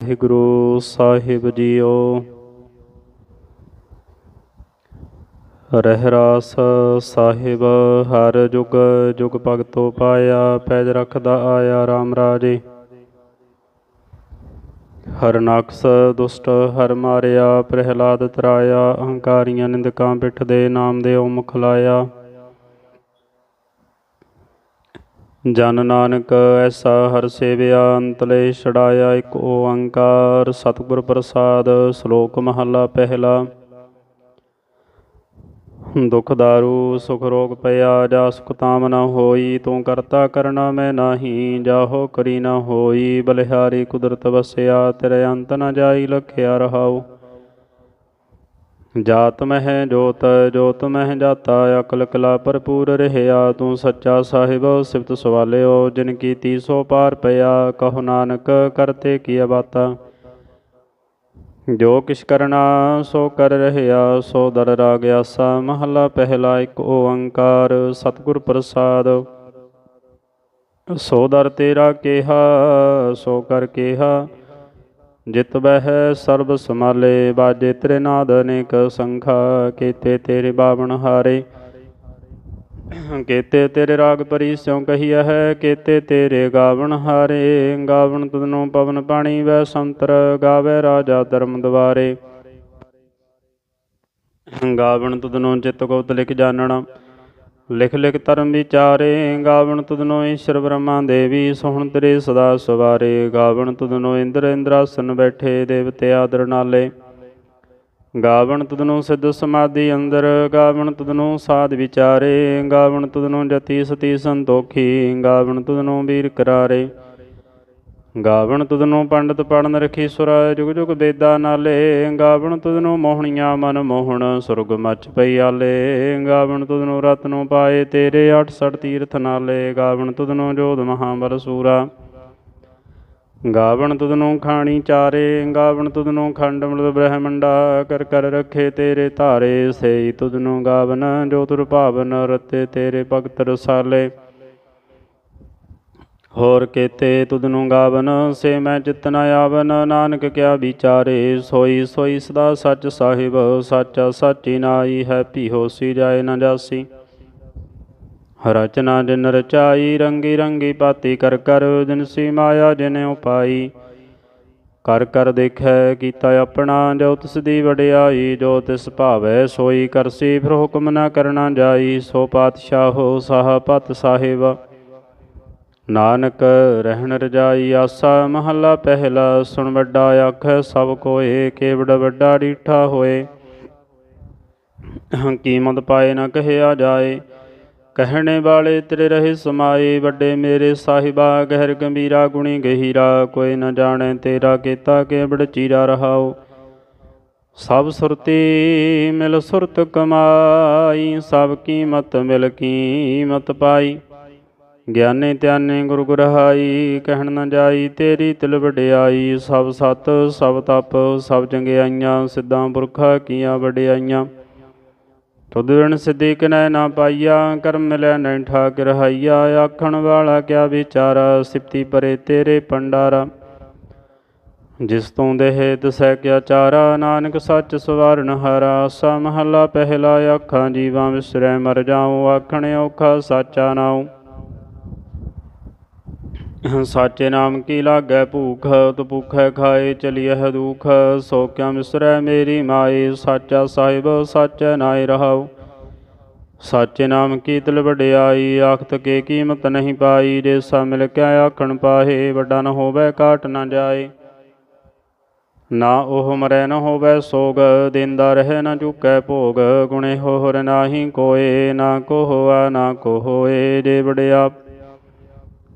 ਵਾਹਿਗੁਰੂ ਸਾਹਿਬ ਜੀਓ। ਰਹਿਰਾਸ ਸਾਹਿਬ, ਹਰ ਜੁਗ ਜੁਗ ਭਗਤੋ ਪਾਇਆ, ਪੈਜ ਰੱਖਦਾ ਆਇਆ RAM ਰਾਜੇ। ਹਰਨਾਕਸ ਦੁਸ਼ਟ, ਹਰ ਮਾਰਿਆ, ਪ੍ਰਹਿਲਾਦ ਤਰਾਇਆ, ਅਹੰਕਾਰੀਆਂ ਨਿੰਦਕਾਂ ਪਿੱਠ ਦੇ ਨਾਮ ਦੇ ਓਮ ਖਲਾਇਆ ਜਨ ਨਾਨਕ ਐਸਾ ਹਰ ਸੇਵਿਆ, ਅੰਤਲੇ ਛੜਾਇਆ ਇੱਕ ਓੰਕਾਰ, ਸਤਿਗੁਰ ਪ੍ਰਸਾਦ, ਸ਼ਲੋਕ ਮਹਲਾ ਪਹਿਲਾ। ਦੁਖ ਦਾਰੂ, ਸੁਖ ਰੋਗ ਪਿਆ, ਜਾ ਸੁਖ ਤਾਮ ਨ ਹੋਈ, ਤੂੰ ਕਰਤਾ ਕਰਨਾ ਮੈਂ ਨਾਹੀ, ਜਾਹੋ ਕਰੀ ਨਾ ਹੋਈ, ਬਲਿਹਾਰੀ ਕੁਦਰਤ ਵਸਿਆ, ਤੇਰੇ ਅੰਤ ਨਾ ਜਾਈ, ਲਖਿਆ ਰਹਾਉ। ਜਾਤ ਮਹਿ ਜੋਤ ਜੋਤ ਮਹਿ ਜਾਤਾ, ਅਕਲ ਕਲਾ ਭਰਪੂਰ ਰਹਿਆ, ਤੂੰ ਸੱਚਾ ਸਾਹਿਬ ਸਿਫਤ ਸਵਾਲਿਓ, ਜਿਨ ਕੀ ਤੀਸੋ ਪਾਰ ਪਿਆ, ਕਹੋ ਨਾਨਕ ਕਰਤੇ ਕੀ ਬਾਤਾ ਜੋ ਕਿਛ ਕਰਨਾ ਸੋ ਕਰ ਰਹਿਆ, ਸੋ ਦਰ ਰਾਗ ਆਸਾ, ਮਹਲਾ ਪਹਿਲਾ ਇੱਕ ਓੰਕਾਰ, ਸਤਿਗੁਰ ਪ੍ਰਸਾਦ। ਸੋ ਦਰ ਤੇਰਾ ਕਿਹਾ, ਸੋ ਕਰ ਕਿਹਾ ਜਿਤ ਬਹਿ ਸਰਬ ਸਮਾਲੇ ਬਾਜੇ ਤੇਰੇ ਨਾਦ ਅਨੇਕ ਸੰਖਾ, ਕੀਤੇ ਤੇਰੇ ਬਾਵਨ ਹਾਰੇ। ਕੀਤੇ ਤੇਰੇ ਰਾਗ ਪਰੀ ਸਿਉ ਕਹੀਆ ਹੈ ਕੀਤੇ ਤੇਰੇ ਗਾਵਨ ਹਾਰੇ। ਗਾਵਨ ਤੁਧਨੋਂ ਪਵਨ ਪਾਣੀ ਵੈ ਸੰਤਰ, ਗਾਵੇ ਰਾਜਾ ਧਰਮ ਦਵਾਰੇ। ਗਾਵਨ ਤੁਧਨੋਂ ਚਿਤ ਕੋਤ ਲਿਖ ਜਾਣਨ ਲਿਖ ਲਿਖ ਧਰਮ ਵਿਚਾਰੇ ਗਾਵਣ ਤੁਧਨੋ ਈਸ਼ਰ ਬ੍ਰਹਮਾ ਦੇਵੀ, ਸੋਹਣ ਤੇਰੇ ਸਦਾ ਸਵਾਰੇ। ਗਾਵਣ ਤੁਧਨੋ ਇੰਦਰ ਇੰਦਰਾਸਨ ਬੈਠੇ ਦੇਵਤੇ ਆਦਰ ਨਾਲੇ। ਗਾਵਣ ਤੁਧਨੋ ਸਿੱਧ ਸਮਾਧੀ ਅੰਦਰ, ਗਾਵਣ ਤੁਧਨੋ ਸਾਧ ਵਿਚਾਰੇ। ਗਾਵਣ ਤੁਧਨੋ ਜਤੀ ਸਤੀ ਸੰਤੋਖੀ, ਗਾਵਣ ਤੁਧਨੋ ਵੀਰ ਕਰਾਰੇ। ਗਾਵਣ ਤੁਧਨੋ ਪੰਡਤ ਪੜਨ ਰਖੀ ਸੁਰ ਜੁਗ ਜੁਗ ਬੇਦਾ ਨਾਲੇ, ਗਾਵਣ ਤੁਧਨੋ ਮੋਹਣੀਆਂ ਮਨ ਮੋਹਣ, ਸੁਰਗ ਮਚ ਪਈ ਆਲੇ, ਗਾਵਣ ਤੁਧਨੋ ਰਤਨੋ ਪਾਏ ਤੇਰੇ 68 ਤੀਰਥ ਨਾਲੇ, ਗਾਵਣ ਤੁਧਨੋ ਜੋਧ ਮਹਾਬਲ ਸੂਰਾ। ਗਾਵਣ ਤੁਧਨੋ ਖਾਣੀ ਚਾਰੇ, ਗਾਵਣ ਤੁਧਨੋ ਖੰਡ ਮਲ ਬ੍ਰਹਮੰਡਾ, ਕਰ ਕਰ ਰਖੇ ਤੇਰੇ ਧਾਰੇ, ਸੇਈ ਤੁਧਨੋ ਗਾਵਨ, ਜੋ ਤੁਰ ਭਾਵਨ ਰਤੇ ਤੇਰੇ ਭਗਤ ਰਸਾਲੇ। ਹੋਰ ਕੇਤੇ ਤੁਧਨੂੰ ਗਾਵਨ, ਸੇ ਮੈਂ ਚਿਤ ਨ ਆਵਨ। ਨਾਨਕ ਕਿਆ ਵਿਚਾਰੇ, ਸੋਈ ਸੋਈ ਸਦਾ ਸੱਚ ਸਾਹਿਬ, ਸਾਚਾ ਸਾਚੀ ਨਾਈ ਹੈ ਭੀ ਹੋਸੀ ਜਾਏ ਨ ਜਾਸੀ। ਰਚਨਾ ਜਿਨ ਰਚਾਈ, ਰੰਗੀ ਰੰਗੀ ਪਾਤੀ ਕਰ ਕਰ ਜਿਨਸੀ ਮਾਇਆ ਜਿਨੇ ਉਪਾਈ। ਕਰ ਕਰ ਦੇਖੈ ਕੀਤਾ ਆਪਣਾ, ਜੋ ਤਿਸ ਦੀ ਵਡਿਆਈ, ਜੋ ਤਿਸ ਭਾਵੈ ਸੋਈ ਕਰਸੀ, ਫਿਰ ਹੁਕਮ ਨਾ ਕਰਨਾ ਜਾਈ। ਸੋ ਪਾਤਸ਼ਾਹੋ, ਸਾਹ ਪਤ ਸਾਹਿਬ। ਨਾਨਕ ਰਹਿਣ ਰਜਾਈ ਆਸਾ ਮਹੱਲਾ ਪਹਿਲਾ, ਸੁਣ ਵੱਡਾ ਆਖੈ ਸਭ ਕੋਏ, ਕੇਵੜ ਵੱਡਾ ਡੀਠਾ ਹੋਏ। ਕੀਮਤ ਪਾਏ ਨਾ ਕਹਿਆ ਜਾਏ। ਕਹਿਣੇ ਵਾਲੇ ਤੇਰੇ ਰਹੇ ਸਮਾਏ, ਵੱਡੇ ਮੇਰੇ ਸਾਹਿਬਾ, ਗਹਿਰ ਗੰਭੀਰਾ ਗੁਣੀ ਗਹੀਰਾ, ਕੋਈ ਨਾ ਜਾਣੇ ਤੇਰਾ ਕੀਤਾ ਕੇਵੜ ਚੀਰਾ ਰਹਾਓ ਸਭ ਸੁਰਤੀ ਮਿਲ ਸੁਰਤ ਕਮਾਈ, ਸਭ ਕੀਮਤ ਮਿਲ ਕੀਮਤ ਪਾਈ। ਗਿਆਨੇ ਧਿਆਨੇ ਗੁਰ ਗੁਰਹਾਈ, ਕਹਿਣ ਨਾ ਜਾਈ ਤੇਰੀ ਤਿਲ ਵਡਿਆਈ, ਸਭ ਸਤ, ਸਭ ਤਪ, ਸਭ ਚੰਗਿਆਈਆਂ, ਸਿੱਧਾਂ ਪੁਰਖਾ ਕੀਆਂ ਵਡਿਆਈਆਂ। ਤੁਧ ਵਿਣ ਸਿੱਧੀ ਕਿਨੈ ਨਾ ਪਾਈਆ, ਕਰਮ ਮਿਲੈ ਨਹੀਂ ਠਾਕ ਰਹਾਈਆ ਆਖਣ ਵਾਲਾ ਕਿਆ ਵਿਚਾਰਾ, ਸਿਫਤੀ ਪਰੇ ਤੇਰੇ ਪੰਡਾਰਾ। ਜਿਸ ਤੋਂ ਦੇਹ ਦਸੈ ਕਿਆ ਚਾਰਾ, ਨਾਨਕ ਸੱਚ ਸਵਾਰਨ ਹਾਰਾ, ਸਾ ਮਹੱਲਾ ਪਹਿਲਾ ਆਖਾਂ ਜੀਵਾਂ ਵਿਸਰੈ, ਮਰ ਜਾਉ, ਆਖਣ ਔਖਾ ਸਾਚਾ ਨਾਉ। ਸਾਚੇ ਨਾਮ ਕੀ ਲਾਗੈ ਭੂਖ? ਤੁ ਭੁਖੈ ਖਾਏ ਚਲੀਐ ਦੁਖ। ਸੋ ਕਿਆ ਮਿਸਰੈ ਮੇਰੀ ਮਾਏ? ਸਾਚਾ ਸਾਹਿਬ, ਸਾਚੈ ਨਾਇ ਰਹਾਉ। ਸਾਚੇ ਨਾਮ ਕੀ ਤਿਲ ਵਡਿਆਈ? ਆਖਤ ਕੇ ਕੀਮਤ ਨਹੀਂ ਪਾਈ। ਜੇ ਸਾ ਮਿਲ ਕੇ ਆਖਣ ਪਾਹੇ, ਵੱਡਾ ਨ ਹੋਵੇ ਕਾਟ ਨ ਜਾਏ। ਨਾ ਉਹ ਮਰੈ ਨ ਹੋਵੇ ਸੋਗ, ਦਿੰਦਾ ਰਹਿ ਨ ਚੁਕੈ ਭੋਗ। ਗੁਣੇ ਹੋਰ ਨਾਹੀ ਕੋਏ, ਨਾ ਕੋ ਹੋਆ ਨਾ ਕੋ ਹੋਏ ਜੇ ਵਡਿਆ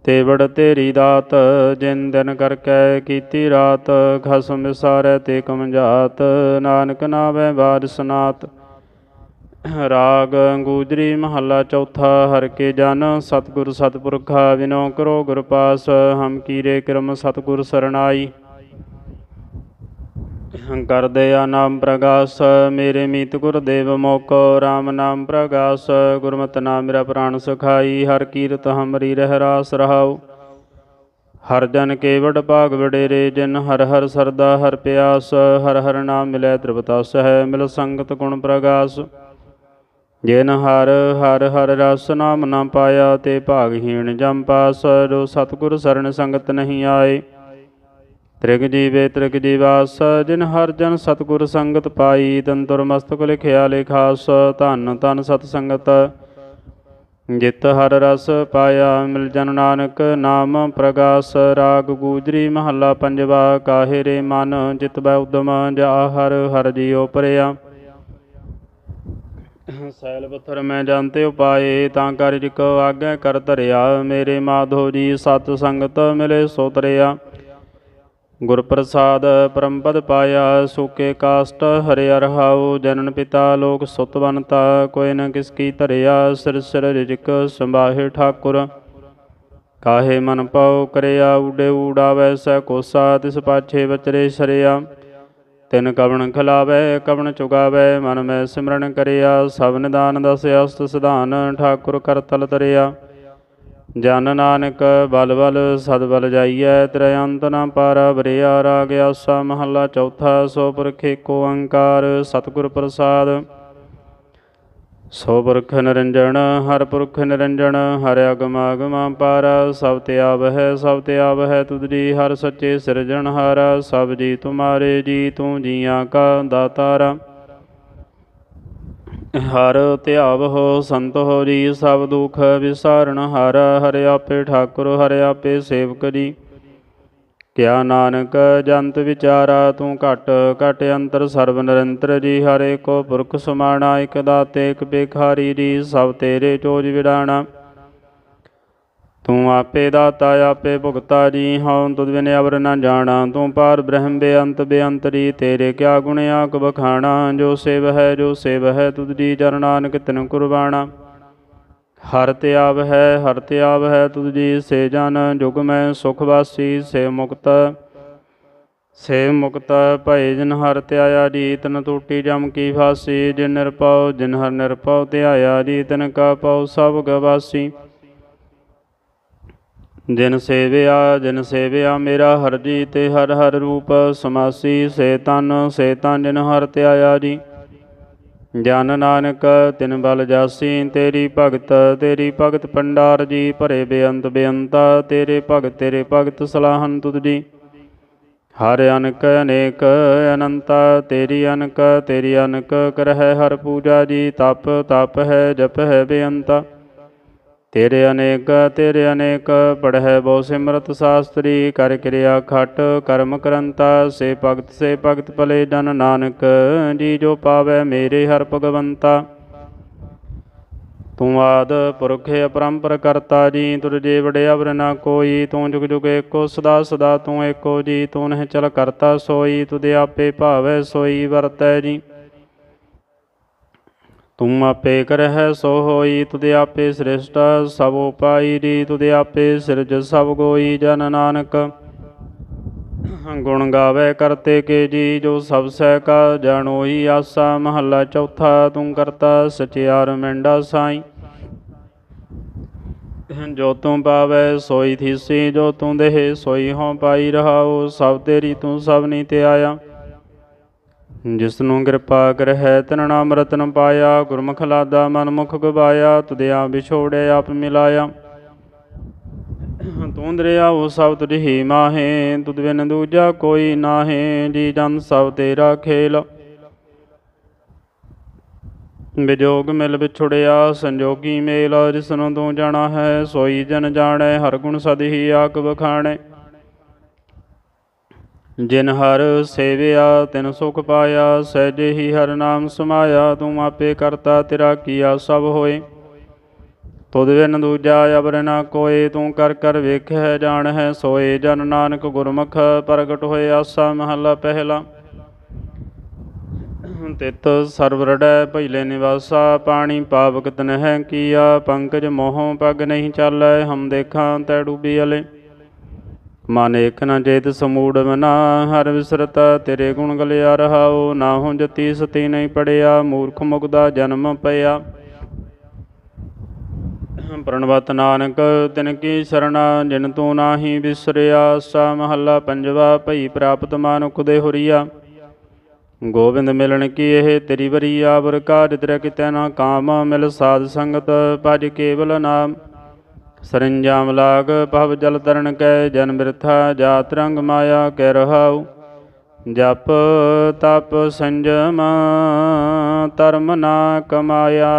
ਤੇ ਵੜ ਤੇਰੀ ਦਾਤ, ਜਿਨ ਦਿਨ ਕਰਕੇ ਕੀਤੀ ਰਾਤ, ਖਸਮ ਵਿਸਾਰੈ ਤੇ ਕਮਜਾਤ ਨਾਨਕ ਨਾਵੇ ਬਾਦ ਸਨਾਤ। ਰਾਗ ਗੂਜਰੀ ਮਹੱਲਾ ਚੌਥਾ, ਹਰ ਕੇ ਜਨ ਸਤਿਗੁਰ ਸਤਪੁਰਖਾ ਵਿਨੋ ਕਰੋ ਗੁਰ ਪਾਸ, ਹਮ ਕੀਰੇ ਕਰਮ ਸਤਿਗੁਰ ਸਰਣਾਈ। ਕਰਦੇ ਦਇਆ ਨਾਮ ਪ੍ਰਗਾਸ, ਮੇਰੇ ਮੀਤ ਗੁਰਦੇਵ ਮੋਕੋ RAM ਨਾਮ ਪ੍ਰਗਾਸ, ਗੁਰਮਤਿ ਨਾਮ ਮੇਰਾ ਪ੍ਰਾਨ ਸੁਖਾਈ, ਹਰ ਕੀਰਤ ਹਮਰੀ ਰਹਿ ਰਾਸ ਰਹਾਉ। ਹਰ ਜਨ ਕੇ ਭਾਗ ਵਡੇਰੇ, ਜਿਨ ਹਰ ਹਰ ਸਰਦਾ ਹਰ ਪਿਆਸ, ਹਰ ਹਰ ਨਾਮ ਮਿਲੈ ਤ੍ਰਿਪਤਾਸ ਹੈ ਮਿਲ ਸੰਗਤ ਗੁਣ ਪ੍ਰਗਾਸ। ਜਿਨ ਹਰ ਹਰ ਹਰ ਰਸ ਨਾਮ ਨਾ ਪਾਇਆ, ਤੇ ਭਾਗਹੀਣ ਜਮ ਪਾਸ, ਜੋ ਸਤਿਗੁਰ ਸਰਨ ਸੰਗਤ ਨਹੀਂ ਆਏ। ਤ੍ਰਿਗ ਜੀਵੇ ਤ੍ਰਿਗ ਜੀਵਾਸ ਜਿਨ ਹਰ ਜਨ ਸਤਿਗੁਰ ਸੰਗਤ ਪਾਈ ਤੰਤੁਰ ਮਸਤਕ ਲਿਖਿਆ ਲਿਖਾਸ, ਧਨ ਧਨ ਸਤ ਸੰਗਤ। ਜਿਤ ਹਰ ਰਸ ਪਾਇਆ ਮਿਲ ਜਨ ਨਾਨਕ, ਨਾਮ ਪ੍ਰਗਾਸ, ਰਾਗ ਗੂਜਰੀ ਮਹੱਲਾ ਪੰਜਵਾ, ਕਾਹੇ ਰੇ ਮਨ ਜਿਤ ਬੈ ਉਦਮ, ਜਾ ਹਰ ਹਰ ਜੀਉ ਪਰਿਆ। ਸੈਲ ਪੱਥਰ ਮੈਂ ਜਾਣਤੇ ਉਪਾਏ, ਤਾਂ ਕਰ ਜਿਕ ਆਗੇ ਕਰ ਧਰਿਆ, ਮੇਰੇ ਮਾਧੋ ਜੀ ਸਤ ਸੰਗਤ ਮਿਲੇ ਸੋ ਤਰਿਆ। ਗੁਰ ਪ੍ਰਸਾਦ ਪਰਮਪਦ ਪਾਇਆ, ਸੁਕੇ ਕਾਸਟ ਹਰਿ ਰਹਾਉ ਜਨਨ ਪਿਤਾ ਲੋਕ ਸੁਤ ਬਨਤਾ ਕੋਈ ਨ ਕਿਸ ਕੀ ਧਰਿਆ, ਸਿਰ ਸਿਰ ਰਿਜਕ ਸੰਭਾਹੇ ਠਾਕੁਰ। ਕਾਹੇ ਮਨ ਪਾਉ ਕਰਿਆ, ਉਡੇ ਊੜਾਵੈ ਸੈ ਕੋਸਾ, ਤਿਸ ਪਾਛੇ ਬਚਰੇ ਸਰਿਆ। ਤਿਨ ਕਵਣ ਖਿਲਾਵੈ, ਕਵਣ ਚੁਗਾਵੈ, ਮਨ ਮੈਂ ਸਿਮਰਨ ਕਰਿਆ, ਸਭ ਨਿਦਾਨ ਦਸ ਅਸਤ ਸਿਧਾਨ, ਠਾਕੁਰ ਕਰ ਤਲ ਤਰਿਆ। ਜਨ ਨਾਨਕ ਬਲ ਬਲ ਸਦ ਬਲ ਜਾਈਐ ਤ੍ਰੈ ਅੰਤ ਨ ਪਾਰ ਬਰਿਆ ਰਾਗ ਆਸਾ ਮਹੱਲਾ ਚੌਥਾ ਸੋ ਪੁਰਖੇ ਕੋ ਓੰਕਾਰ ਸਤਿਗੁਰ ਪ੍ਰਸਾਦ। ਸੋ ਪੁਰਖ ਨਿਰੰਜਨ ਹਰ ਪੁਰਖ ਨਿਰੰਜਨ ਹਰ ਅਗਮ ਅਗਮ ਪਾਰ, ਸਭ ਤੇ ਆਵਹਿ ਸਭ ਤੇ ਆਵਹਿ ਤੁਧਰੀ ਹਰ ਸੱਚੇ ਸਿਰਜਣਹਾਰ, ਸਭ ਜੀ ਤੁਮਾਰੇ ਜੀ, ਤੂੰ ਜੀਆਂ ਕਾ ਦਾਤਾਰਾ। ਹਰ ਧਿਆਵ ਹੋ, ਸੰਤ ਹੋ ਜੀ, ਸਭ ਦੁਖ ਵਿਸਾਰਨ ਹਰ, ਹਰਿ ਆਪੇ ਠਾਕੁਰ, ਹਰਿ ਆਪੇ ਸੇਵਕ ਜੀ। ਕਿਆ ਨਾਨਕ, ਜੰਤ ਵਿਚਾਰਾ, ਤੂੰ ਘਟ ਘਟ ਅੰਤਰ ਸਰਬ ਨਿਰੰਤਰ ਜੀ, ਹਰੇ ਕੋ ਪੁਰਖ ਸਮਾਣਾ, ਇਕ ਦਾਤੇ, ਇਕ ਬੇਖਾਰੀ ਜੀ, ਸਭ ਤੇਰੇ ਚੋਜ ਵਿੜਾਣਾ। ਤੂੰ ਆਪੇ ਦਾਤਾ, ਆਪੇ ਭੁਗਤਾ ਜੀ, ਹਉ ਤੁਧ ਬਿਨ ਅਵਰ ਨ ਜਾਣਾ। ਤੂੰ ਪਾਰ ਬ੍ਰਹਮ ਬੇਅੰਤ, ਬੇਅੰਤਰੀ, ਤੇਰੇ ਕਿਆ ਗੁਣ ਆਕ ਬਖਾਣਾ। ਜੋ ਸੇਵ ਹੈ, ਜੋ ਸੇਵ ਹੈ, ਤੁਧ ਜੀ ਚਰਨ ਨਾਨਕ ਤਿਨ ਕੁਰਬਾਣਾ। ਹਰ ਤੇ ਆਵ ਹੈ, ਹਰ ਤੇ ਆਵ ਹੈ, ਤੁਧ ਜੀ ਸੇ ਜਨ। ਜੁਗ ਮੈਂ ਸੁਖ ਵਾਸੀ, ਸੇ ਮੁਕਤ ਸੇ ਮੁਕਤ ਭਏ ਜਿਨ ਹਰ ਧਿਆਇਆ ਜੀ, ਤਨ ਟੂਟੀ ਜਮ ਕੀ ਫਾਸੀ। ਜਿਨ ਨਿਰਪਉ ਜਿਨ ਹਰ ਨਿਰਪਉ ਧਿਆਇਆ ਜੀ, ਤਨ ਕਾ ਪਉ ਸਭ ਗਵਾਸੀ। ਜਿਨ ਸੇਵਿਆ ਜਿਨ ਸੇਵਿਆ ਮੇਰਾ ਹਰ ਜੀ ਤੇ ਹਰ ਹਰ ਰੂਪ ਸਮਾਸੀ, ਸੇ ਤਨ ਸੇ ਤਨ ਜਿਨ ਹਰ ਧਿਆਇਆ ਜੀ। ਜਨ ਨਾਨਕ, ਤਿਨ ਬਲ ਜਾਸੀ, ਤੇਰੀ ਭਗਤ ਤੇਰੀ ਭਗਤ ਪੰਡਾਰ ਜੀ, ਭਰੇ ਬੇਅੰਤ ਬੇਅੰਤਾ, ਤੇਰੇ ਭਗਤ ਤੇਰੇ ਭਗਤ ਸਲਾਹਨ ਤੁਧ ਜੀ। ਹਰ ਅਨਕ, ਅਨੇਕ, ਅਨੰਤਾ, ਤੇਰੀ ਅਨਕ ਤੇਰੀ ਅਨਕ ਕਰਹਿ ਹਰ ਪੂਜਾ ਜੀ, ਤਪ ਤਪ ਹੈ, ਜਪ ਹੈ ਬੇਅੰਤਾ। ਤੇਰੇ ਅਨੇਕ ਤੇਰੇ ਅਨੇਕ, ਪੜਹਿ ਬਹੁ ਸਿਮਰਤ ਸਾਸਤਰੀ, ਕਰ ਕਿਰਿਆ ਖਟ, ਕਰਮ ਕਰੰਤਾ, ਸੇ ਭਗਤ ਸੇ ਭਗਤ ਭਲੇ ਜਨ ਨਾਨਕ, ਜੀ ਜੋ ਪਾਵੈ ਮੇਰੇ ਹਰ ਭਗਵੰਤਾ। ਤੂੰ ਆਦ ਪੁਰਖ ਅਪਰੰਪਰ ਕਰਤਾ ਜੀ ਤੁਰ ਜੇ ਵਡਿਆ ਵਰ ਨਾ ਕੋਈ, ਤੂੰ ਜੁਗ ਜੁਗ ਏਕੋ ਸਦਾ ਸਦਾ ਤੂੰ ਏਕੋ ਜੀ, ਤੂੰ ਨਹਿ ਚਲ ਕਰਤਾ ਸੋਈ ਤੁਦੇ ਆਪੇ ਭਾਵੈ ਸੋਈ, ਵਰਤੈ ਜੀ। ਤੂੰ ਆਪੇ ਕਰਹਿ ਸੋ ਹੋਈ ਤੁਦੇ ਆਪੇ ਸ੍ਰਿਸ਼ਟ, ਸਭ ਉਪਾਈ ਰੀ ਤੁਦੇ ਆਪੇ ਸਿਰਜ, ਸਭ ਗੋਈ ਜਨ ਨਾਨਕ। ਗੁਣ ਗਾਵੇ ਕਰਤੇ ਕੇ ਜੀ, ਜੋ ਸਭ ਸਹਿ ਕਾ ਜਾਣੋਈ ਆਸਾ, ਮਹੱਲਾ ਚੌਥਾ ਤੂੰ ਕਰਤਾ, ਸਚਿਆਰ ਮੈਂਡਾ ਸਾਈ। ਜੋ ਤੂੰ ਪਾਵੈ, ਸੋਈ ਥੀਸੀ, ਜੋ ਤੂੰ ਦੇਹ, ਸੋਈ ਹੋਂ ਪਾਈ ਰਹਾਉ, ਸਭ ਤੇਰੀ ਤੂੰ ਸਭ ਨੀ ਤੇ ਆਇਆ ਜਿਸ ਨੂੰ ਕਿਰਪਾ ਕਰਹਿ, ਤਨ ਨਾਮ ਰਤਨ ਪਾਇਆ, ਗੁਰਮੁਖ ਲਾਦਾ ਮਨ ਮੁਖ ਗਵਾਇਆ ਤੁਧਿਆ ਵਿਛੋੜੇ ਆਪ ਮਿਲਾਇਆ। ਤੂੰ ਦਰਿਆਉ ਸਭ ਤੁਝੀ ਮਾਹੇ, ਤੁਧ ਬਿਨ ਦੂਜਾ ਕੋਈ ਨਾਹੇ, ਜੀ ਜਨ ਸਭ ਤੇਰਾ ਖੇਲ। ਵਿਜੋਗ ਮਿਲ ਵਿਛੁੜਿਆ, ਸੰਜੋਗੀ ਮੇਲ, ਜਿਸ ਨੂੰ ਤੂੰ ਜਾਣਾ ਹੈ ਸੋਈ ਜਨ ਜਾਣੈ, ਹਰ ਗੁਣ ਸਦ ਹੀ ਆਕ ਬਖਾਣੈ ਜਿਨ ਹਰ ਸੇਵਿਆ, ਤਿਨ ਸੁਖ ਪਾਇਆ ਸਹਿਜੇ ਹੀ ਹਰ ਨਾਮ ਸਮਾਇਆ, ਤੂੰ ਆਪੇ ਕਰਤਾ ਤੇਰਾ ਕੀਆ ਸਭ ਹੋਏ। ਤੁਧ ਬਿਨ ਦੂਜਾ ਅਬਰ ਨਾ ਕੋਏ, ਤੂੰ ਕਰ ਕਰ ਵੇਖੈ ਜਾਣ ਹੈ ਸੋਏ। ਜਨ ਨਾਨਕ ਗੁਰਮੁਖ, ਪ੍ਰਗਟ ਹੋਏ ਆਸਾ ਮਹੱਲਾ ਪਹਿਲਾ। ਤਿਤ ਸਰਵਰੜੈ ਭੈਲੇ ਨਿਵਾਸਾ, ਪਾਣੀ ਪਾਵਕ ਤਨਹਿ ਕੀਆ, ਪੰਕਜ ਮੋਹ ਪਗ ਨਹੀਂ ਚਾਲੈ, ਹਮ ਦੇਖਾਂ ਤੈ ਡੂਬੀ ਅਲੇ। ਮਨ ਏਕ ਨ ਚੇਤ ਸਮੂੜ ਮਨਾ, ਹਰ ਵਿਸਰਤ ਤੇਰੇ ਗੁਣ ਗਲਿਆ ਰਹਾਉ, ਨਾ ਹੋ ਜਤੀ ਸਤੀ ਨਹੀਂ ਪੜਿਆ, ਮੂਰਖ ਮੁਗਦਾ ਜਨਮ ਪਿਆ। ਪ੍ਰਣਵਤ ਨਾਨਕ, ਤਿਨ ਕੀ ਸਰਣਾ ਜਿਨ ਤੂੰ ਨਾਹੀ ਵਿਸਰਿਆ ਸਾ ਮਹੱਲਾ ਪੰਜਵਾ, ਭਈ ਪ੍ਰਾਪਤ ਮਾਨੁਖ ਦੇ ਹੁਰੀਆ। ਗੋਬਿੰਦ ਮਿਲਣ ਕੀ ਇਹ ਤੇਰੀ ਵਰੀ ਬਰ ਕਾਜ ਤੇਰਾ ਕਿਤੈ ਨਾ ਕਾਮ, ਮਿਲ ਸਾਧ ਸੰਗਤ, ਭਜ ਕੇਵਲ ਨਾਮ। ਸਰੰਜਾਮ ਲਾਗ ਭਵ ਜਲ ਤਰਨ ਕੈ ਜਨ ਬਿਰਥਾ ਜਾਤ ਰੰਗ ਮਾਇਆ ਕੈ ਰਹਾਉ, ਜਪ ਤਪ ਸੰਜਮ ਧਰਮ ਨਾ ਕਮਾਇਆ,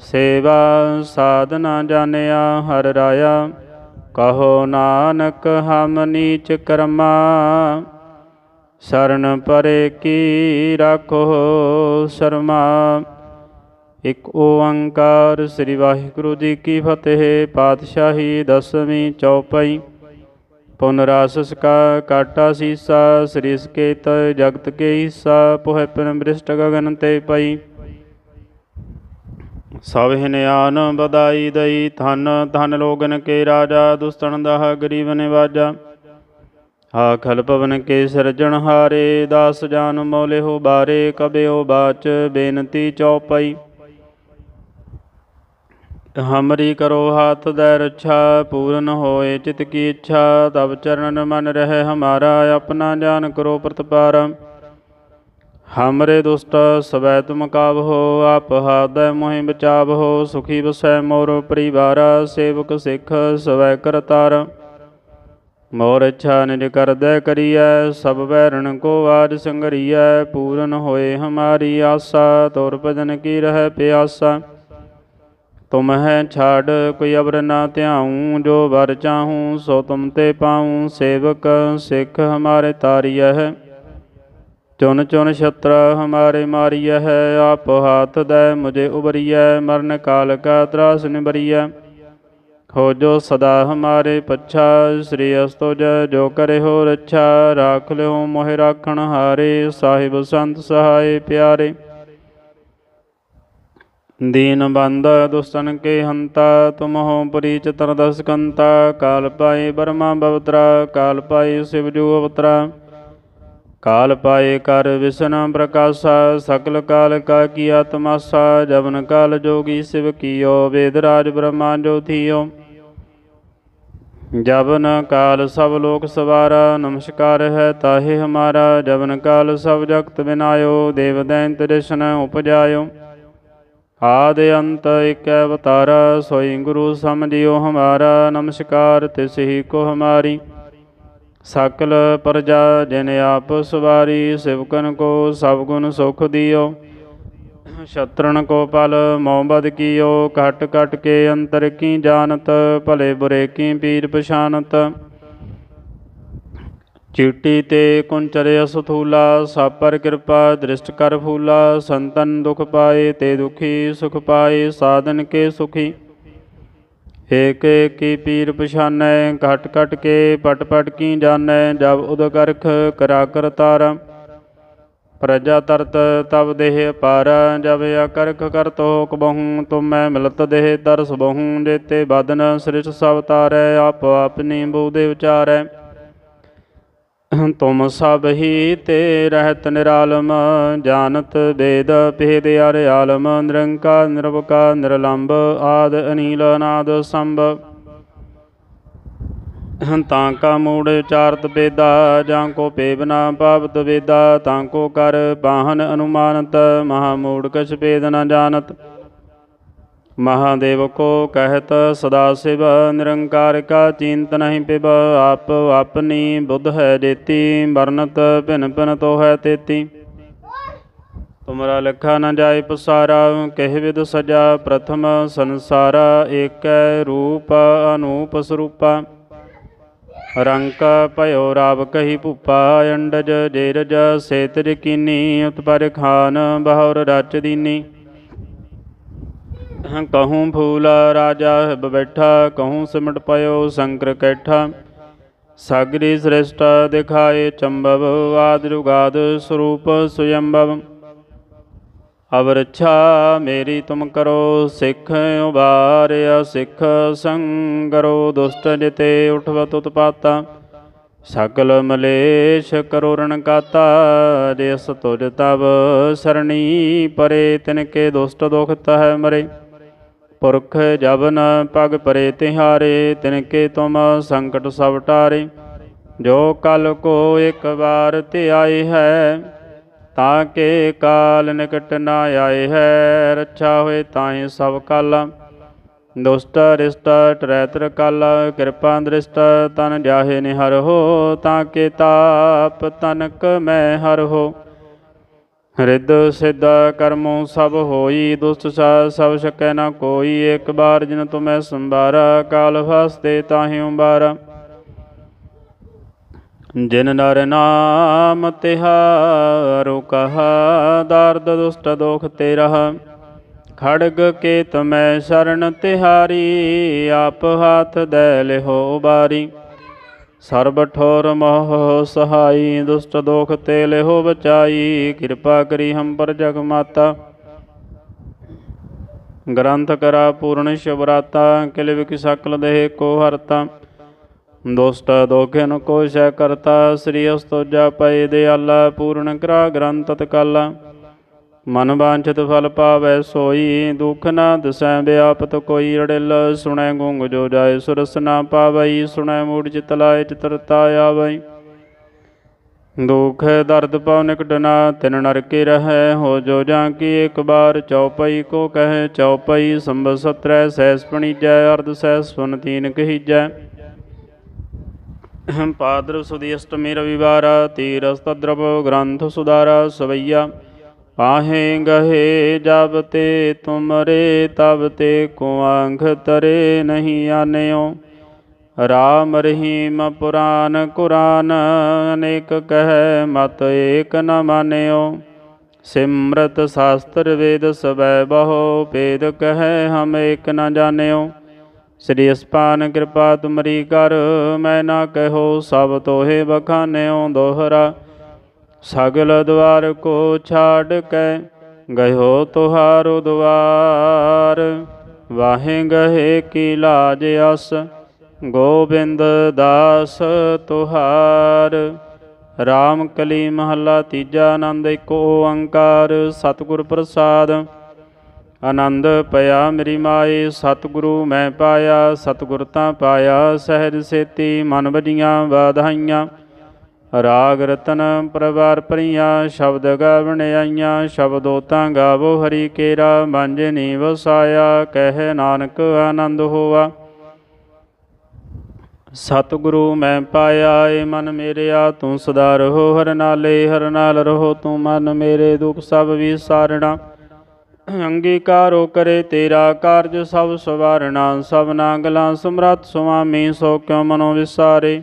ਸੇਵਾ ਸਾਧਨਾ ਜਾਣਿਆ ਹਰ ਰਾਇਆ, ਕਹੋ ਨਾਨਕ ਹਮ ਨੀਚ ਕਰਮਾ, ਸ਼ਰਨ ਪਰੇ ਕੀ ਰਾਖੋ ਸ਼ਰਮਾ। ਇਕ ਓੰਕਾਰ ਸ੍ਰੀ ਵਾਹਿਗੁਰੂ ਜੀ ਕੀ ਫਤਿਹ, ਪਾਤਸ਼ਾਹੀ ਦਸਵੀਂ ਚੌਪਈ। ਪੁਨ ਰਾਸ ਸਕਾ ਕਾਟਾ ਸੀਸਾ, ਸ੍ਰੀ ਸਕੇਤ ਜਗਤ ਕੇ ਈਸਾ, ਪੋਹਿ ਪਿਨ ਬ੍ਰਿਸ਼ਟ ਗਗਨ ਤੇ ਪਈ। ਸਭ ਹਿਨਿਆਨ ਬਦਾਈ ਦਈ, ਧਨ ਧਨ ਲੋਗਨ ਕੇ ਰਾਜਾ ਦੁਸਤਨ ਦਾ ਗਰੀਬ ਨਿਵਾਜਾ। ਹਾ ਖਲ ਪਵਨ ਕੇ ਸਿਰਜਣ ਹਾਰੇ, ਦਾਸ ਜਾਨ ਮੌਲੇ ਹੋ ਬਾਰੇ, ਕਬਿਓ ਬਾਚ ਬੇਨਤੀ ਚੌਪਈ। ਹਮਰੀ ਕਰੋ ਹਾਥ ਦੈ ਰੱਛਾ, ਪੂਰਨ ਹੋਏ ਚਿਤ ਕੀ ਇੱਛਾ, ਤਬ ਚਰਨ ਮਨ ਰਹਿ ਹਮਾਰਾ, ਆਪਣਾ ਜਾਨ ਕਰੋ ਪ੍ਰਤਪਾਰ। ਹਮਰੇ ਦੁਸ਼ਟ, ਸਵੈ ਤੁਮ ਕਾਬ ਹੋ, ਆਪ ਹਾਦੈ ਮੋਹਿ ਬਚਾਵ ਹੋ, ਸੁਖੀ ਵਸੈ ਮੋਰ ਪਰਿਵਾਰ, ਸੇਵਕ ਸਿੱਖ ਸਵੈ ਕਰਤਾਰ। ਮੋਰ ਇੱਛਾ ਨਿਜ ਕਰਦੈ ਕਰੀਐ, ਸਭ ਵੈਰਣ ਕੋ ਆਜ ਸੰਗਰੀਐ, ਪੂਰਨ ਹੋਏ ਹਮਾਰੀ ਆਸਾ, ਤੋਰ ਭਜਨ ਕੀ ਰਹਿ ਪਿਆਸਾ। ਤੁਮ ਹੈ ਛਾੜ, ਕੋਈ ਅਵਰ ਨਾ ਧਿਆਉ, ਜੋ ਵਰ ਚਾਹੂੰ, ਸੋ ਤੁਮ ਤੇ ਪਾਉ, ਸੇਵਕ ਸਿੱਖ ਹਮਾਰੇ ਤਾਰੀਐ ਹੈ ਚੁਨ ਚੁਨ ਛਤਰ ਹਮਾਰੇ ਮਾਰੀਐ ਹੈ ਆਪ ਹਾਥ ਦੈ ਮੁਝੇ ਉਬਰੀਐ ਮਰਨ ਕਾਲ ਕਾ ਤਰਾਸ ਨਿਬਰੀਐ ਖੋਜੋ ਸਦਾ ਹਮਾਰੇ ਪੱਛਾ, ਸ੍ਰੀ ਅਸਤੁਜ, ਜੋ ਕਰੇ ਹੋ ਰੱਛਾ, ਰਾਖ ਲਿਓ ਮੋਹਿ ਰਾਖਣ ਹਾਰੇ, ਸਾਹਿਬ ਸੰਤ ਸਹਾਏ ਪਿਆਰੇ। ਦੀਨ ਬੰਦ ਦੁਸਤਨ ਕੇ ਹੰਤਾ, ਤੁਮ ਹੋ ਪੁਰੀ ਚਤਰ ਦਸ ਕੰਤਾ ਕਾਲ ਪਾਏ ਬਰਮਾ ਬਵਤਰਾ, ਕਾਲ ਪਾਏ ਸਿਵ ਜੂ ਅਵਤਰਾ। ਕਾਲ ਪਾਏ ਕਰ ਵਿਸ਼ਨ ਪ੍ਰਕਾਸ਼ਾ, ਸਕਲ ਕਾਲ ਕਾ ਕੀਆ ਤਮਾਸਾ ਜਵਨ ਕਾਲ ਜੋਗੀ ਸਿਵ ਕੀਓ, ਵੇਦ ਰਾਜ ਬ੍ਰਹਮਾ ਜੋ ਥੀਓ। ਜਬਨ ਕਾਲ ਸਭ ਲੋਕ ਸਵਾਰਾ, ਨਮਸਕਾਰ ਹੈ ਤਾਹੇ ਹਮਾਰਾ ਜਬਨ ਕਾਲ ਸਭ ਜਗਤ ਬਿਨਾਇਓ ਦੇਵ ਦੈਂਤ ਦ੍ਰਿਸ਼ਨ ਉਪਜਾਇਓ ਆਦ ਅੰਤ ਇਕ ਅਵਤਾਰ, ਸੋਈ ਗੁਰੂ ਸਮਝਿਓ ਹਮਾਰਾ, ਨਮਸਕਾਰ ਤਿਸ ਹੀ ਕੋ ਹਮਾਰੀ। ਸਕਲ ਪ੍ਰਜਾ ਜਿਨ ਆਪ ਸਵਾਰੀ, ਸਿਵਕਨ ਕੋ ਸਭ ਗੁਣ ਸੁਖ ਦਿਓ। ਸ਼ਤਰਨ ਕੋ ਪਲ ਮੋਹਬਦ ਕੀਓ, ਘਟ ਘਟ ਕੇ ਅੰਤਰ ਕੀ ਜਾਣਤ, ਭਲੇ ਬੁਰੇ ਕੀ ਪੀਰ ਪਛਾਨਤ ਚੀਟੀ ਤੇ ਕੁੰਚਰੇ ਅਸਥੂਲਾ ਸਭ ਕਿਰਪਾ ਦ੍ਰਿਸ਼ਟ ਕਰ ਫੂਲਾ, ਸੰਤਨ ਦੁਖ ਪਾਏ ਤੇ ਦੁਖੀ, ਸੁਖ ਪਾਏ ਸਾਧਨ ਕੇ ਸੁਖੀ। ਏਕ ਕੀ ਪੀਰ ਪਛਾਨੈ, ਘਟ ਘਟ ਕੇ ਪਟ ਪਟ ਕੀ ਜਾਣੈ, ਜਬ ਉਦ ਕਰਖ ਕਰਾ ਕਰ ਤਾਰ। ਪ੍ਰਜਾ ਤਰਤ ਤਬ ਦੇਹ ਪਰ, ਜਬ ਅਕਰਖ ਕਰਤ ਹੋ ਕਬਹੂ ਤੁਮੈ ਮਿਲਤ ਦੇਹ ਤਰਸ ਬਹੂ, ਜੇਤੇ ਬਦਨ ਸ੍ਰਿਸ਼ ਸਭ ਤਾਰੈ, ਆਪ ਆਪਨੀ ਬੂਦੇ ਵਿਚਾਰੈ ਤੁਮ ਸਭ ਹੀ ਤੇ ਰਹਿਤ ਨਿਰਾਲਮ, ਜਾਣਤ ਵੇਦ, ਭੇਦ ਅਰ ਆਲਮ, ਨਿਰੰਕਾਰ, ਨਿਰਵਕਾਰ ਨਿਰਲੰਭ ਆਦ ਅਨੀਲ ਅਨਾਦ ਸੰਭ। ਤਾਂ ਕਾ ਮੂੜ ਚਾਰਤ ਵੇਦਾ ਜਾਂ ਕੋ ਪੇਵਨਾ ਪਾਵਤ ਵੇਦਾ, ਤਾਂ ਕੋ ਕਰ ਬਾਹਨ ਅਨੁਮਾਨਤ, ਮਹਾ ਮੂੜ ਕਛ ਭੇਦ ਨ ਜਾਣਤ। ਮਹਾਦੇਵ ਕੋ ਕਹਿਤ ਸਦਾ ਸਿਵ, ਨਿਰੰਕਾਰ ਕਾ ਚਿੰਤ ਨਹੀਂ ਪਿਬ ਆਪ ਆਪਣੀ ਬੁੱਧ ਹੈ ਦੇਤੀ ਵਰਨਤ ਭਿਨ ਭਿਨ ਤੋ ਹੈ ਤੇਤੀ। ਤੁਮਰਾ ਲਖਾ ਨ ਜਾਏ ਪਸਾਰਾ, ਕਹਿ ਵਿਦ ਸਜਾ ਪ੍ਰਥਮ ਸੰਸਾਰਾ, ਏਕੈ ਰੂਪ ਅਨੂਪ ਸਰੂਪਾ। ਰੰਕ ਭਇਓ ਰਾਵ ਕਹੀ ਭੂਪਾ, ਅੰਡਜ ਜੇਰਜ ਸੇਤਜ ਕੀਨੀ, ਉਤਪਰ ਖਾਨ ਬਹੁਰ ਰਚ ਦੀਨੀ। ਕਹੂੰ ਫੂਲ ਰਾਜਾ ਹਿਬ ਬੈਠਾ, ਕਹੂੰ ਸਿਮਟ ਪਇਓ ਸੰਕਰ ਕੈਠਾ। ਸਾਗਰੀ ਸ੍ਰਿਸ਼ਟ ਦਿਖਾਏ ਚੰਬਵ, ਆਦ ਜੁਗਾਦ ਸਰੂਪ ਸੁਯੰਭਵ ਅਵਰਛਾ ਮੇਰੀ ਤੁਮ ਕਰੋ, ਸਿੱਖ ਉਬਾਰਿਆ ਸਿੱਖ ਸੰਗਰੋ, ਦੁਸ਼ਟ ਜਿਤੇ ਉਠਵਤ ਉਤਪਾਤਾ। ਸਕਲ ਮਲੇਸ਼ ਕਰੋ ਰਣ ਕਾਤਾ ਜਿਸ ਤੁਜ ਤਬ ਸਰਣੀ ਪਰੇ ਤਿਨ ਕੇ ਦੁਸ਼ਟ ਦੁਖ ਤਹ ਮਰੇ। ਪੁਰਖ ਜਬਨ ਪਗ ਪਰੇ ਤਿਹਾਰੇ, ਤਿਨਕੇ ਤੁਮ ਸੰਕਟ ਸਭ ਟਾਰੇ। ਜੋ ਕਲ ਕੋ ਇੱਕ ਵਾਰ ਤੇ ਆਏ ਹੈ, ਤਾਂ ਕੇ ਕਾਲ ਨਿਕਟ ਨਾ ਆਏ ਹੈ। ਰੱਛਾ ਹੋਏ ਤਾਹੇ ਸਭ ਕਾਲਾ। ਦੁਸ਼ਟ ਰਿਸ਼ਟ ਟਰੈਤਰ ਕਲ, ਕਿਰਪਾ ਦ੍ਰਿਸ਼ਟ ਤਨ ਜਾਹੇ ਨਿਹਰ ਹੋ, ਤਾਂ ਕੇ ਤਾਪ ਤਨਕ ਮੈਂ ਹਰ ਹੋ। ਰਿੱਧ ਸਿੱਧ ਕਰਮੋ ਸਭ ਹੋਈ, ਦੁਸ਼ਟ ਸਾ ਸਭ ਸਕੈ ਨਾ ਕੋਈ, ਇੱਕ ਬਾਰ ਜਿਨ ਤੁਮੈ ਸੰਭਾਰਾ, ਕਾਲ ਫਸਤੇ ਤਾਹਿ ਉਬਾਰਾ ਜਿਨ ਨਰ ਨਾਮ ਤਿਹਾਰੋ ਕਹਾ, ਦਰਦ ਦੁਸ਼ਟ ਦੋਖ ਤੇ ਰਹਾ ਖੜਗ ਕੇ ਤਮੈ ਸ਼ਰਨ ਤਿਹਾਰੀ, ਆਪ ਹੱਥ ਦੇ ਲਿਹੋ ਬਾਰੀ। ਸਰਬ ਠੋਰ ਮੋਹ ਸਹਾਈ, ਦੁਸ਼ਟ ਦੋਖ ਤੇ ਲਿਹੋ ਬਚਾਈ। ਕਿਰਪਾ ਕਰੀ ਹਮ ਪਰ ਜਗ ਮਾਤਾ। ਗ੍ਰੰਥ ਕਰਾ ਪੂਰਨ ਸ਼ਿਵਰਾਤਾ ਕਿਲ ਵਿਕ ਸਕਲ ਦੇਹ ਕੋ ਹਰਤਾ। ਦੁਸ਼ਟ ਦੋਖਿਨ ਕੋ ਸ਼ੈ ਕਰਤਾ, ਸ੍ਰੀ ਅਸਤੋਜਾ ਪਏ ਦੇ ਆਲਾ ਪੂਰਨ ਕਰਾ ਗ੍ਰੰਥ ਤਤਕਾਲਾ। ਮਨ ਵਾਂਛਿਤ ਫਲ ਪਾਵੈ ਸੋਈ, ਦੁਖ ਨਾ ਦਸੈ ਵਿਆਪਤ ਕੋਈ ਅੜਿਲ ਸੁਣੈ ਗੁੰਗ ਜੋ ਜਾਏ ਸੁਰਸ ਨਾ ਪਾਵਈ, ਸੁਣੈ ਮੂੜ ਚਿਤ ਲਾਏ ਚਿਤਰਤਾ ਆਵਈ। ਦੁਖ ਦਰਦ ਪਉ ਨਿਕਟ ਨਾ, ਤਿਨ ਨਰਕੇ ਰਹੈ ਹੋ ਜੋ ਜਾਂ ਕੀ ਇੱਕ ਬਾਰ। ਚਉਪਈ ਕੋ ਕਹੈ, ਚਉਪਈ ਸੰਬਤ ਸਤਰੈ ਸੈਸ ਪਣੀਜੈ, ਅਰਧ ਸੈਸ ਸੁਨ ਤੀਨ ਕਹੀਜੈ। ਪਾਦਰ ਸੁਦੀ ਅਸ਼ਟਮੀ ਰਵਿਵਾਰ ਤੀਰਸ ਤਦਰਵ ਗ੍ਰੰਥ ਸੁਦਾਰਾ ਸਵਈਆ। ਪਾਹੇ ਗਹੇ ਜਬ ਤੇ ਤੁਮਰੇ, ਤਬ ਤੇ ਕੁਆੰਖ ਤਰੇ ਨਹੀਂ ਆਨਿਓ। ਰਾਮ ਰਹੀਮ ਪੁਰਾਨ ਕੁਰਾਨ, ਅਨੇਕ ਕਹਿ ਮਤ ਏਕ ਨ ਮਾਨਿਓ। ਸਿਮਰਤ ਸ਼ਾਸਤਰ ਵੇਦ ਸਵੈ ਬਹੁ, ਭੇਦ ਕਹਿ ਹਮ ਏਕ ਨ ਜਾਣਿਓ। ਸ੍ਰੀ ਅਸਪਾਨ ਕਿਰਪਾ ਤੁਮਰੀ ਕਰ, ਮੈਂ ਨਾ ਕਹੋ ਸਭ ਤੋਹੇ ਬਖਾਨਿਓ ਦੋਹਰਾ। ਸਗਲ ਦਵਾਰ ਕੋ ਛਾੜ ਕੇ, ਗਇਓ ਤੁਹਾਰੋ ਦਵਾਰ ਵਾਹੇ ਗਹੇ ਕੀ ਲਾਜ ਅਸ, ਗੋਬਿੰਦ ਦਾਸ ਤੁਹਾਰ। ਰਾਮ ਕਲੀ ਮਹੱਲਾ ਤੀਜਾ ਆਨੰਦ ਏਕ ਓੰਕਾਰ, ਸਤਿਗੁਰ ਪ੍ਰਸਾਦ। ਆਨੰਦ ਪਿਆ ਮੇਰੀ ਮਾਏ, ਸਤਿਗੁਰੂ ਮੈਂ ਪਾਇਆ, ਸਤਿਗੁਰ ਤਾਂ ਪਾਇਆ, ਸਹਿਜ ਸੇਤੀ ਮਨ ਵਜੀਆਂ ਵਾਧਾਈਆਂ। ਰਾਗ ਰਤਨ ਪ੍ਰਵਾਰ ਪਰੀਆਂ, ਸ਼ਬਦ ਗਾਵਣ ਆਈਆਂ, ਸ਼ਬਦੋ ਤਾਂ ਗਾਵੋ ਹਰੀ ਕੇਰਾ, ਮੰਜ ਨੀ ਵਸਾਇਆ ਕਹਿ ਨਾਨਕ ਆਨੰਦ ਹੋਵਾ ਸਤਿਗੁਰੂ ਮੈਂ ਪਾਇਆ, ਏ ਮਨ ਮੇਰਿਆ, ਤੂੰ ਸਦਾ ਰਹੋ ਹਰ ਨਾਲੇ, ਹਰ ਨਾਲ ਰਹੋ ਤੂੰ ਮਨ ਮੇਰੇ ਦੁਖ ਸਭ ਵਿਸਾਰਣਾ। ਅੰਗੀਕਾਰੋ ਕਰੇ ਤੇਰਾ ਕਾਰਜ ਸਭ ਸਵਾਰਣਾ, ਸਭਨਾ ਗਲਾਂ ਸਮਰੱਥ ਸੁਆਮੀ, ਸੋ ਕਿਉ ਮਨੋ ਵਿਸਾਰੇ।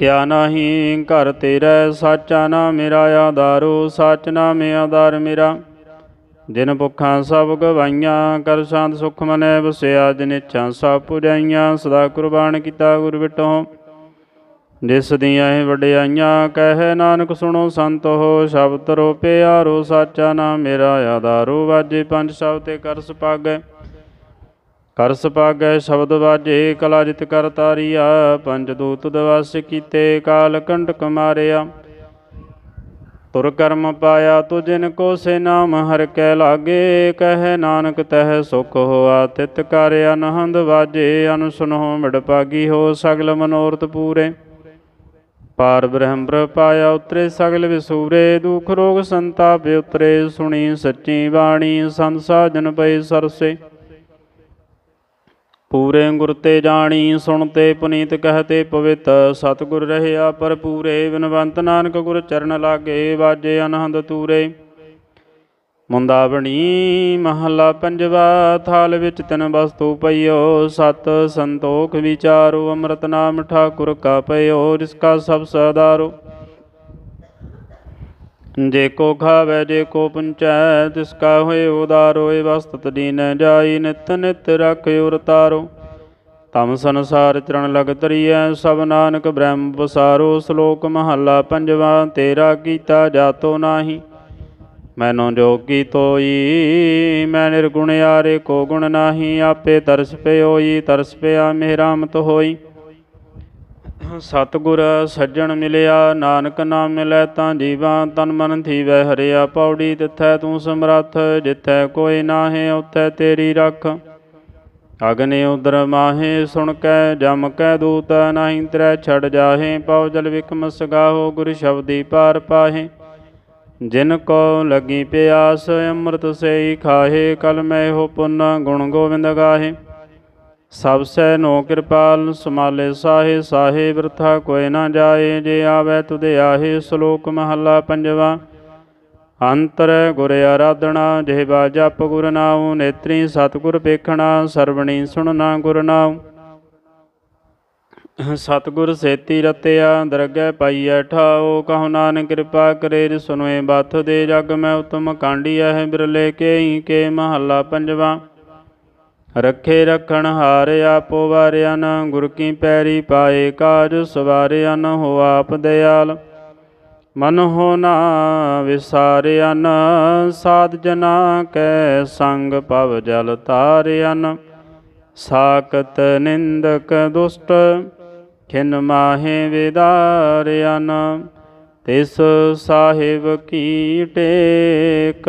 ਕਿਆ ਨਾਹੀ ਘਰ ਤੇਰਾ, ਸਾਚਾ ਨਾ ਮੇਰਾ ਆਧਾਰੋ, ਸਚ ਨਾਮੇ ਆਧਾਰ ਮੇਰਾ। ਦਿਨ ਭੁੱਖਾਂ ਸਭ ਗਵਾਈਆਂ, ਕਰ ਸ਼ਾਂਤ ਸੁਖ ਮਨੈ, ਵਸਿਆ ਜਿਨ ਇੱਛਾ ਸਭ ਪੁਜਾਈਆਂ, ਸਦਾ ਕੁਰਬਾਨ ਕੀਤਾ ਗੁਰ ਵਿਟੋ ਜਿਸ ਦੀਆਂ ਇਹ ਵਡਿਆਈਆਂ, ਕਹਿ ਨਾਨਕ ਸੁਣੋ ਸੰਤ ਹੋ ਸ਼ਬਦ ਰੋ ਪਿਆਰੋ ਸਾਚਾ ਨਾਮ ਮੇਰਾ ਆਧਾਰੋ। ਵਾਜੇ ਪੰਜ ਸ਼ਬਦ ਤੇ ਕਰ ਸੁਪਾਗੈ ਕਰ ਸੁਪਾਗੈ ਸ਼ਬਦ ਵਾਜੇ, ਕਲਾ ਜਿਤ ਕਰ ਤਾਰੀਆ, ਪੰਜ ਦੂਤ ਦਵਾਸ ਕੀਤੇ, ਕਾਲ ਕੰਟਕ ਮਾਰਿਆ। ਤੁਰ ਕਰਮ ਪਾਇਆ ਤੁਜਿਨ ਕੋ ਸੇ ਨਾਮ, ਹਰ ਕੈ ਲਾਗੇ, ਕਹਿ ਨਾਨਕ ਤਹਿ ਸੁਖ ਹੋਆ, ਤਿਤ ਕਰ ਅਨਹੰਦ ਵਾਜੇ ਅਨ ਸੁਨੋ ਮਿੜ ਪਾਗੀ ਹੋ ਸਗਲ ਮਨੋਰਥ ਪੂਰੇ। ਪਾਰ ਬ੍ਰਹਮ ਪਾਇਆ ਉਤਰੇ ਸਗਲ ਵਿਸੂਰੇ, ਦੁਖ ਰੋਗ ਸੰਤਾਪ ਉਤਰੇ, ਸੁਣੀ ਸੱਚੀ ਬਾਣੀ ਸੰਸਾਜਨ ਪਏ ਸਰਸੇ। ਪੂਰੇ ਗੁਰ ਤੇ ਜਾਣੀ ਸੁਣਤੇ ਪੁਨੀਤ ਕਹਤੇ ਪਵਿੱਤ। ਸਤਿਗੁਰ ਰਹਿਆ ਪਰ ਪੂਰੇ, ਬਿਨਵੰਤ ਨਾਨਕ ਗੁਰ ਚਰਨ ਲਾਗੇ, ਵਾਜੇ ਅਨੰਦ ਤੂਰੇ। ਮੁੰਦਾਵਣੀ ਮਹੱਲਾ ਪੰਜਵਾ, ਥਾਲ ਵਿੱਚ ਤਿੰਨ ਵਸਤੂ ਪਈਓ। ਸਤ ਸੰਤੋਖ ਵਿਚਾਰੋ, ਅੰਮ੍ਰਿਤ ਨਾਮ ਠਾਕੁਰ ਕਾ ਪਈਓ ਜਿਸ ਕਾ ਸਭ ਸਦਾਰੋ ਜੇ ਕੋ ਖਾਵੇ, ਜੇ ਕੋ ਪੁੰਚੈ, ਤਿਸ ਕਾ ਹੋਏ ਉਦਾਰੋ ਏ ਵਸਤਤ ਦੀਨ ਜਾਈ, ਨਿਤ ਨਿਤ ਰਖਿਓ ਰਤਾਰੋ ਤਮ ਸੰਸਾਰ ਚਰਨ ਲਗ ਤਰੀਐ ਸਭ ਨਾਨਕ ਬ੍ਰਹਮ ਪਸਾਰੋ ਸ਼ਲੋਕ ਮਹੱਲਾ ਪੰਜਵਾਂ, ਤੇਰਾ ਕੀਤਾ ਜਾਤੋ ਨਾਹੀ। ਮੈਨੋ ਜੋਗੀ ਤੋਈ, ਮੈਂ ਨਿਰਗੁਣ ਆਰੇ ਕੋ ਗੁਣ ਨਾਹੀ। ਆਪੇ ਤਰਸ ਪੇ ਹੋਈ ਤਰਸ ਪਿਆ ਮੇਰਾ ਮਤ ਹੋਈ। ਸਤਿਗੁਰ ਸੱਜਣ ਮਿਲਿਆ, ਨਾਨਕ ਨਾਮ ਮਿਲੈ, ਤਾਂ ਜੀਵਾ ਤਨ ਮਨ ਥੀਵੈ, ਹਰਿਆ ਪੌੜੀ ਤਿਥੈ ਤੂੰ ਸਮਰੱਥ, ਜਿਥੈ ਕੋਈ ਨਾਹੇ, ਉਥੈ ਤੇਰੀ ਰੱਖ। ਅਗਨੇ ਉਦਰ ਮਾਹੇ, ਸੁਣ ਕੈ, ਜਮ ਕੈ ਦੂਤ, ਨਾਹੀ ਤਰੈ ਛੜ ਜਾਹੇ, ਪਉ ਜਲ ਵਿਕਮ ਸਗਾਹੋ, ਗੁਰ ਸ਼ਬਦੀ ਪਾਰ ਪਾਹੇ। ਜਿਨ ਕੋ ਲੱਗੀ ਪਿਆਸ, ਅੰਮ੍ਰਿਤ ਸੇਈ ਖਾਹੇ ਕਲ ਮੈਂ ਹੋ ਪੁੰਨ, ਗੁਣ ਗੋਬਿੰਦ ਗਾਹੇ। ਸਭ ਸੈ ਨੋ ਕਿਰਪਾਲ ਸਮਾਲੇ ਸਾਹੇ ਸਾਹੇ ਬਿਰਥਾ ਕੋਇ ਨਾ ਜਾਏ, ਜੇ ਆਵੈ ਤੁਦੇ ਆਹੇ ਸ਼ਲੋਕ ਮਹੱਲਾ ਪੰਜਵਾ। ਅੰਤਰ ਗੁਰ ਆਰਾਧਣਾ ਜਿਹਵਾ ਜਪ ਗੁਰ ਨਾਉ, ਨੇਤਰੀ ਸਤਿਗੁਰ ਪੇਖਣਾ, ਸਰਵਣੀ ਸੁਣਨਾ ਗੁਰ ਨਾਉ। ਸਤਿਗੁਰ ਸੇਤੀ ਰਤਿਆ, ਦਰਗਹਿ ਪਾਈਐ ਠਾਓ ਕਹੋ ਨਾਨਕ ਕਿਰਪਾ ਕਰੇ ਸੁਨੋਏ ਬਾਥ ਦੇ ਜਗ ਮੈਂ ਉਤਮ ਕਾਂਡੀਆ ਹੈ ਬਿਰਲੇ ਕੇਈ ਕੇ ਮਹੱਲਾ ਪੰਜਵਾ। ਰੱਖੇ ਰਖਣ ਹਾਰ ਆਪੋ ਵਾਰਿਆਨ ਗੁਰ ਕੀ ਪੈਰੀ ਪਾਏ ਕਾਜ ਸਵਾਰਿਆਨ ਹੋ ਆਪ ਦਿਆਲ। ਮਨ ਹੋ ਨਾ ਵਿਸਾਰਿਆਨ ਸਾਧ ਜਨਾ ਕੈ ਸੰਗ ਪਵ ਜਲ ਤਾਰਿਆਨ ਸਾਕਤ ਨਿੰਦਕ ਦੁਸ਼ਟ, ਖਿਨ ਮਾਹੇ ਵਿਦਾਰਿਆਨ ਤਿਸ ਸਾਹਿਬ ਕੀ ਟੇਕ।